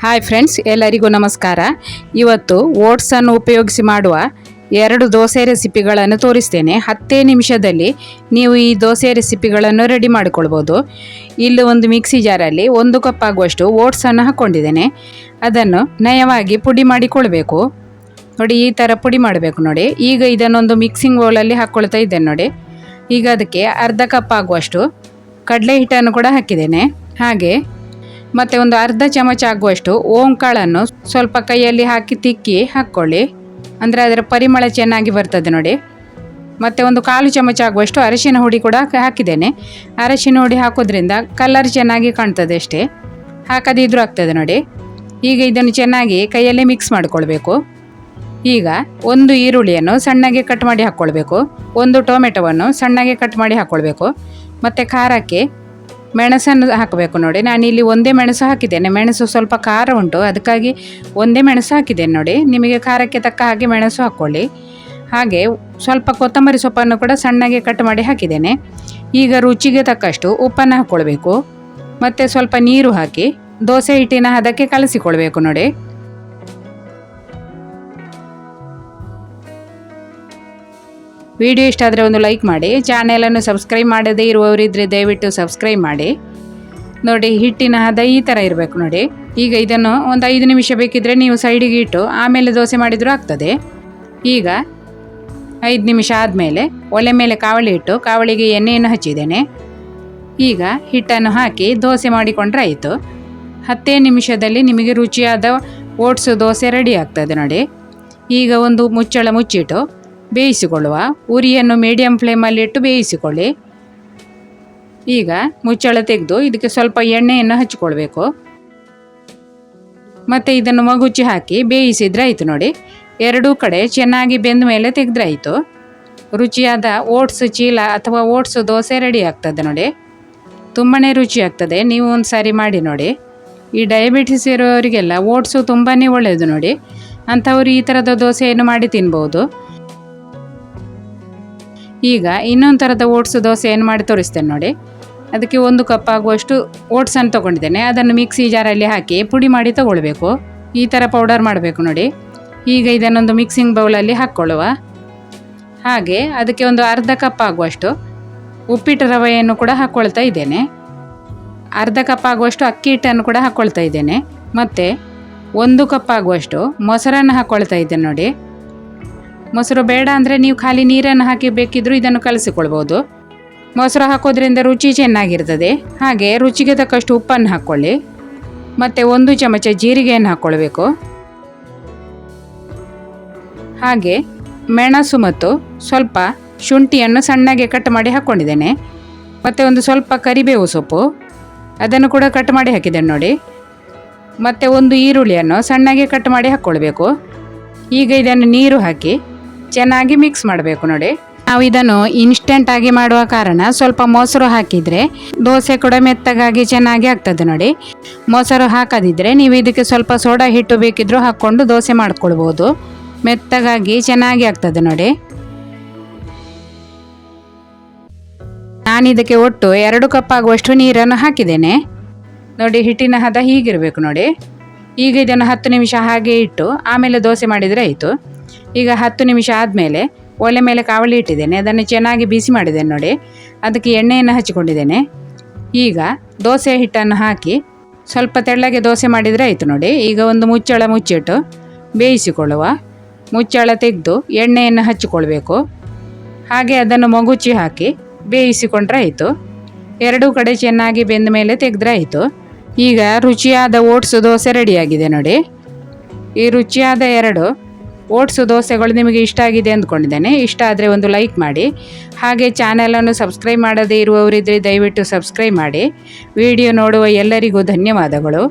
Hi friends ಎಲ್ಲರಿಗೂ ನಮಸ್ಕಾರ. ಇವತ್ತು ಓಟ್ಸನ್ನು ಉಪಯೋಗಿಸಿ ಮಾಡುವ ಎರಡು ದೋಸೆ ರೆಸಿಪಿಗಳನ್ನು ತೋರಿಸ್ತೇನೆ. ಹತ್ತೇ ನಿಮಿಷದಲ್ಲಿ ನೀವು ಈ ದೋಸೆ ರೆಸಿಪಿಗಳನ್ನು ರೆಡಿ ಮಾಡಿಕೊಳ್ಬೋದು. ಇಲ್ಲಿ ಒಂದು ಮಿಕ್ಸಿ ಜಾರಲ್ಲಿ ಒಂದು ಕಪ್ ಆಗುವಷ್ಟು ಓಟ್ಸನ್ನು ಹಾಕ್ಕೊಂಡಿದ್ದೇನೆ ಅದನ್ನು ನಯವಾಗಿ ಪುಡಿ ಮಾಡಿಕೊಳ್ಬೇಕು. ನೋಡಿ, ಈ ಥರ ಪುಡಿ ಮಾಡಬೇಕು ನೋಡಿ. ಈಗ ಇದನ್ನೊಂದು ಮಿಕ್ಸಿಂಗ್ ಬೌಲಲ್ಲಿ ಹಾಕ್ಕೊಳ್ತಾ ಇದ್ದೇನೆ ನೋಡಿ. ಈಗ ಅದಕ್ಕೆ ಅರ್ಧ ಕಪ್ ಆಗುವಷ್ಟು ಕಡಲೆ ಹಿಟ್ಟನ್ನು ಕೂಡ ಹಾಕಿದ್ದೇನೆ. ಹಾಗೆ ಮತ್ತು ಒಂದು ಅರ್ಧ ಚಮಚ ಆಗುವಷ್ಟು ಓಂಕಾಳನ್ನು ಸ್ವಲ್ಪ ಕೈಯಲ್ಲಿ ಹಾಕಿ ತಿಕ್ಕಿ ಹಾಕ್ಕೊಳ್ಳಿ. ಅಂದರೆ ಅದರ ಪರಿಮಳ ಚೆನ್ನಾಗಿ ಬರ್ತದೆ ನೋಡಿ. ಮತ್ತು ಒಂದು ಕಾಲು ಚಮಚ ಆಗುವಷ್ಟು ಅರಶಿನ ಹುಡಿ ಕೂಡ ಹಾಕ್- ಹಾಕಿದ್ದೇನೆ. ಅರಶಿನ ಹುಡಿ ಹಾಕೋದ್ರಿಂದ ಕಲರ್ ಚೆನ್ನಾಗಿ ಕಾಣ್ತದೆ ಅಷ್ಟೇ. ಹಾಕದಿದ್ರೂ ಆಗ್ತದೆ ನೋಡಿ. ಈಗ ಇದನ್ನು ಚೆನ್ನಾಗಿ ಕೈಯಲ್ಲೇ ಮಿಕ್ಸ್ ಮಾಡಿಕೊಳ್ಬೇಕು. ಈಗ ಒಂದು ಈರುಳ್ಳಿಯನ್ನು ಸಣ್ಣಗೆ ಕಟ್ ಮಾಡಿ ಹಾಕ್ಕೊಳ್ಬೇಕು. ಒಂದು ಟೊಮೆಟೊವನ್ನು ಸಣ್ಣಗೆ ಕಟ್ ಮಾಡಿ ಹಾಕ್ಕೊಳ್ಬೇಕು. ಮತ್ತು ಖಾರಕ್ಕೆ ಮೆಣಸನ್ನು ಹಾಕಬೇಕು ನೋಡಿ. ನಾನು ಇಲ್ಲಿ ಒಂದೇ ಮೆಣಸು ಹಾಕಿದ್ದೇನೆ. ಮೆಣಸು ಸ್ವಲ್ಪ ಖಾರ ಉಂಟು. ಅದಕ್ಕಾಗಿ ಒಂದೇ ಮೆಣಸು ಹಾಕಿದ್ದೇನೆ ನೋಡಿ. ನಿಮಗೆ ಖಾರಕ್ಕೆ ತಕ್ಕ ಹಾಗೆ ಮೆಣಸು ಹಾಕ್ಕೊಳ್ಳಿ ಹಾಗೆ ಸ್ವಲ್ಪ ಕೊತ್ತಂಬರಿ ಸೊಪ್ಪನ್ನು ಕೂಡ ಸಣ್ಣಗೆ ಕಟ್ ಮಾಡಿ ಹಾಕಿದ್ದೇನೆ. ಈಗ ರುಚಿಗೆ ತಕ್ಕಷ್ಟು ಉಪ್ಪನ್ನು ಹಾಕ್ಕೊಳ್ಬೇಕು ಮತ್ತು ಸ್ವಲ್ಪ ನೀರು ಹಾಕಿ ದೋಸೆ ಹಿಟ್ಟಿನ ಹದಕ್ಕೆ ಕಲಸಿಕೊಳ್ಬೇಕು ನೋಡಿ. ವಿಡಿಯೋ ಇಷ್ಟ ಆದರೆ ಒಂದು ಲೈಕ್ ಮಾಡಿ. ಚಾನೆಲನ್ನು ಸಬ್ಸ್ಕ್ರೈಬ್ ಮಾಡದೇ ಇರುವವರಿದ್ದರೆ ದಯವಿಟ್ಟು ಸಬ್ಸ್ಕ್ರೈಬ್ ಮಾಡಿ. ನೋಡಿ, ಹಿಟ್ಟಿನ ಹದ ಈ ಥರ ಇರಬೇಕು ನೋಡಿ. ಈಗ ಇದನ್ನು ಒಂದು ಐದು ನಿಮಿಷ ಬೇಕಿದ್ದರೆ ನೀವು ಸೈಡಿಗೆ ಇಟ್ಟು ಆಮೇಲೆ ದೋಸೆ ಮಾಡಿದರೂ ಆಗ್ತದೆ. ಈಗ ಐದು ನಿಮಿಷ ಆದಮೇಲೆ ಒಲೆ ಮೇಲೆ ಕಾವಳಿ ಇಟ್ಟು ಕಾವಳಿಗೆ ಎಣ್ಣೆಯನ್ನು ಹಚ್ಚಿದ್ದೇನೆ. ಈಗ ಹಿಟ್ಟನ್ನು ಹಾಕಿ ದೋಸೆ ಮಾಡಿಕೊಂಡ್ರೆ ಆಯಿತು. ಹತ್ತೇ ನಿಮಿಷದಲ್ಲಿ ನಿಮಗೆ ರುಚಿಯಾದ ಓಟ್ಸು ದೋಸೆ ರೆಡಿ ಆಗ್ತದೆ ನೋಡಿ. ಈಗ ಒಂದು ಮುಚ್ಚಳ ಮುಚ್ಚಿಟ್ಟು ಬೇಯಿಸಿಕೊಳ್ಳುವ. ಉರಿಯನ್ನು ಮೀಡಿಯಂ ಫ್ಲೇಮಲ್ಲಿಟ್ಟು ಬೇಯಿಸಿಕೊಳ್ಳಿ. ಈಗ ಮುಚ್ಚಳ ತೆಗೆದು ಇದಕ್ಕೆ ಸ್ವಲ್ಪ ಎಣ್ಣೆಯನ್ನು ಹಚ್ಚಿಕೊಳ್ಬೇಕು. ಮತ್ತು ಇದನ್ನು ಮಗುಚಿ ಹಾಕಿ ಬೇಯಿಸಿದ್ರೆ ಆಯಿತು ನೋಡಿ. ಎರಡೂ ಕಡೆ ಚೆನ್ನಾಗಿ ಬೆಂದ ಮೇಲೆ ತೆಗೆದ್ರೆ ಆಯಿತು. ರುಚಿಯಾದ ಓಟ್ಸ್ ಚೀಲ ಅಥವಾ ಓಟ್ಸ್ ದೋಸೆ ರೆಡಿ ಆಗ್ತದೆ ನೋಡಿ. ತುಂಬಾ ರುಚಿ ಆಗ್ತದೆ. ನೀವು ಒಂದು ಸಾರಿ ಮಾಡಿ ನೋಡಿ. ಈ ಡಯಾಬಿಟಿಸ್ ಇರೋರಿಗೆಲ್ಲ ಓಟ್ಸು ತುಂಬಾ ಒಳ್ಳೆಯದು ನೋಡಿ. ಅಂಥವ್ರು ಈ ಥರದ ದೋಸೆಯನ್ನು ಮಾಡಿ ತಿನ್ಬೋದು. ಈಗ ಇನ್ನೊಂದು ಥರದ ಓಟ್ಸ್ ದೋಸೆ ಏನು ಮಾಡಿ ತೋರಿಸ್ತೇನೆ ನೋಡಿ. ಅದಕ್ಕೆ ಒಂದು ಕಪ್ ಆಗುವಷ್ಟು ಓಟ್ಸನ್ನು ತೊಗೊಂಡಿದ್ದೇನೆ. ಅದನ್ನು ಮಿಕ್ಸಿ ಜಾರಲ್ಲಿ ಹಾಕಿ ಪುಡಿ ಮಾಡಿ ತೊಗೊಳ್ಬೇಕು. ಈ ಥರ ಪೌಡರ್ ಮಾಡಬೇಕು ನೋಡಿ. ಈಗ ಇದನ್ನೊಂದು ಮಿಕ್ಸಿಂಗ್ ಬೌಲಲ್ಲಿ ಹಾಕ್ಕೊಳ್ಳುವ ಹಾಗೆ ಅದಕ್ಕೆ ಒಂದು ಅರ್ಧ ಕಪ್ ಆಗುವಷ್ಟು ಉಪ್ಪಿಟ್ಟು ರವೆಯನ್ನು ಕೂಡ ಹಾಕ್ಕೊಳ್ತಾ ಇದ್ದೇನೆ. ಅರ್ಧ ಕಪ್ ಆಗುವಷ್ಟು ಅಕ್ಕಿ ಹಿಟ್ಟನ್ನು ಕೂಡ ಹಾಕ್ಕೊಳ್ತಾ ಇದ್ದೇನೆ. ಮತ್ತು ಒಂದು ಕಪ್ ಆಗುವಷ್ಟು ಮೊಸರನ್ನು ಹಾಕ್ಕೊಳ್ತಾ ಇದ್ದೇನೆ ನೋಡಿ. ಮೊಸರು ಬೇಡ ಅಂದರೆ ನೀವು ಖಾಲಿ ನೀರನ್ನು ಹಾಕಿ ಬೇಕಿದ್ದರೂ ಇದನ್ನು ಕಲಸಿಕೊಳ್ಬೋದು. ಮೊಸರು ಹಾಕೋದ್ರಿಂದ ರುಚಿ ಚೆನ್ನಾಗಿರ್ತದೆ. ಹಾಗೆ ರುಚಿಗೆ ತಕ್ಕಷ್ಟು ಉಪ್ಪನ್ನು ಹಾಕ್ಕೊಳ್ಳಿ. ಮತ್ತು ಒಂದು ಚಮಚ ಜೀರಿಗೆಯನ್ನು ಹಾಕ್ಕೊಳ್ಬೇಕು. ಹಾಗೆ ಮೆಣಸು ಮತ್ತು ಸ್ವಲ್ಪ ಶುಂಠಿಯನ್ನು ಸಣ್ಣಗೆ ಕಟ್ ಮಾಡಿ ಹಾಕ್ಕೊಂಡಿದ್ದೇನೆ ಮತ್ತು ಒಂದು ಸ್ವಲ್ಪ ಕರಿಬೇವು ಸೊಪ್ಪು. ಅದನ್ನು ಕೂಡ ಕಟ್ ಮಾಡಿ ಹಾಕಿದ್ದೇನೆ ನೋಡಿ. ಮತ್ತು ಒಂದು ಈರುಳ್ಳಿಯನ್ನು ಸಣ್ಣಗೆ ಕಟ್ ಮಾಡಿ ಹಾಕ್ಕೊಳ್ಬೇಕು. ಈಗ ಇದನ್ನು ನೀರು ಹಾಕಿ ಚೆನ್ನಾಗಿ ಮಿಕ್ಸ್ ಮಾಡಬೇಕು ನೋಡಿ. ನಾವು ಇದನ್ನು ಇನ್ಸ್ಟೆಂಟ್ ಆಗಿ ಮಾಡುವ ಕಾರಣ ಸ್ವಲ್ಪ ಮೊಸರು ಹಾಕಿದರೆ ದೋಸೆ ಕೂಡ ಮೆತ್ತಗಾಗಿ ಚೆನ್ನಾಗಿ ಆಗ್ತದೆ ನೋಡಿ. ಮೊಸರು ಹಾಕದಿದ್ದರೆ ನೀವು ಇದಕ್ಕೆ ಸ್ವಲ್ಪ ಸೋಡಾ ಹಿಟ್ಟು ಬೇಕಿದ್ರೂ ಹಾಕ್ಕೊಂಡು ದೋಸೆ ಮಾಡ್ಕೊಳ್ಬೋದು. ಮೆತ್ತಗಾಗಿ ಚೆನ್ನಾಗಿ ಆಗ್ತದೆ ನೋಡಿ. ನಾನು ಇದಕ್ಕೆ ಒಟ್ಟು ಎರಡು ಕಪ್ ಆಗುವಷ್ಟು ನೀರನ್ನು ಹಾಕಿದ್ದೇನೆ. ನೋಡಿ ಹಿಟ್ಟಿನ ಹದ ಹೀಗಿರಬೇಕು ನೋಡಿ. ಈಗ ಇದನ್ನು ಹತ್ತು ನಿಮಿಷ ಹಾಗೆ ಇಟ್ಟು ಆಮೇಲೆ ದೋಸೆ ಮಾಡಿದರೆ ಆಯಿತು. ಈಗ ಹತ್ತು ನಿಮಿಷ ಆದಮೇಲೆ ಒಲೆ ಮೇಲೆ ಕಾವಲಿ ಇಟ್ಟಿದ್ದೇನೆ. ಅದನ್ನು ಚೆನ್ನಾಗಿ ಬಿಸಿ ಮಾಡಿದ್ದೇನೆ ನೋಡಿ. ಅದಕ್ಕೆ ಎಣ್ಣೆಯನ್ನು ಹಚ್ಚಿಕೊಂಡಿದ್ದೇನೆ. ಈಗ ದೋಸೆ ಹಿಟ್ಟನ್ನು ಹಾಕಿ ಸ್ವಲ್ಪ ತೆಳ್ಳಗೆ ದೋಸೆ ಮಾಡಿದರೆ ಆಯಿತು ನೋಡಿ. ಈಗ ಒಂದು ಮುಚ್ಚಳ ಮುಚ್ಚಿಟ್ಟು ಬೇಯಿಸಿಕೊಳ್ಳುವ ಮುಚ್ಚಳ ತೆಗೆದು ಎಣ್ಣೆಯನ್ನು ಹಚ್ಚಿಕೊಳ್ಬೇಕು. ಹಾಗೆ ಅದನ್ನು ಮಗುಚಿ ಹಾಕಿ ಬೇಯಿಸಿಕೊಂಡ್ರೆ ಆಯಿತು. ಎರಡೂ ಕಡೆ ಚೆನ್ನಾಗಿ ಬೆಂದ ಮೇಲೆ ತೆಗೆದ್ರೆ ಆಯಿತು. ಈಗ ರುಚಿಯಾದ ಓಟ್ಸ್ ದೋಸೆ ರೆಡಿಯಾಗಿದೆ ನೋಡಿ. ಈ ರುಚಿಯಾದ ಎರಡು ಓಟ್ಸು ದೋಸೆಗಳು ನಿಮಗೆ ಇಷ್ಟ ಆಗಿದೆ ಅಂದ್ಕೊಂಡಿದ್ದೇನೆ. ಇಷ್ಟ ಆದರೆ ಒಂದು ಲೈಕ್ ಮಾಡಿ. ಹಾಗೆ ಚಾನಲನ್ನು ಸಬ್ಸ್ಕ್ರೈಬ್ ಮಾಡದೇ ಇರುವವರಿದ್ದರೆ ದಯವಿಟ್ಟು ಸಬ್ಸ್ಕ್ರೈಬ್ ಮಾಡಿ. ವಿಡಿಯೋ ನೋಡುವ ಎಲ್ಲರಿಗೂ ಧನ್ಯವಾದಗಳು.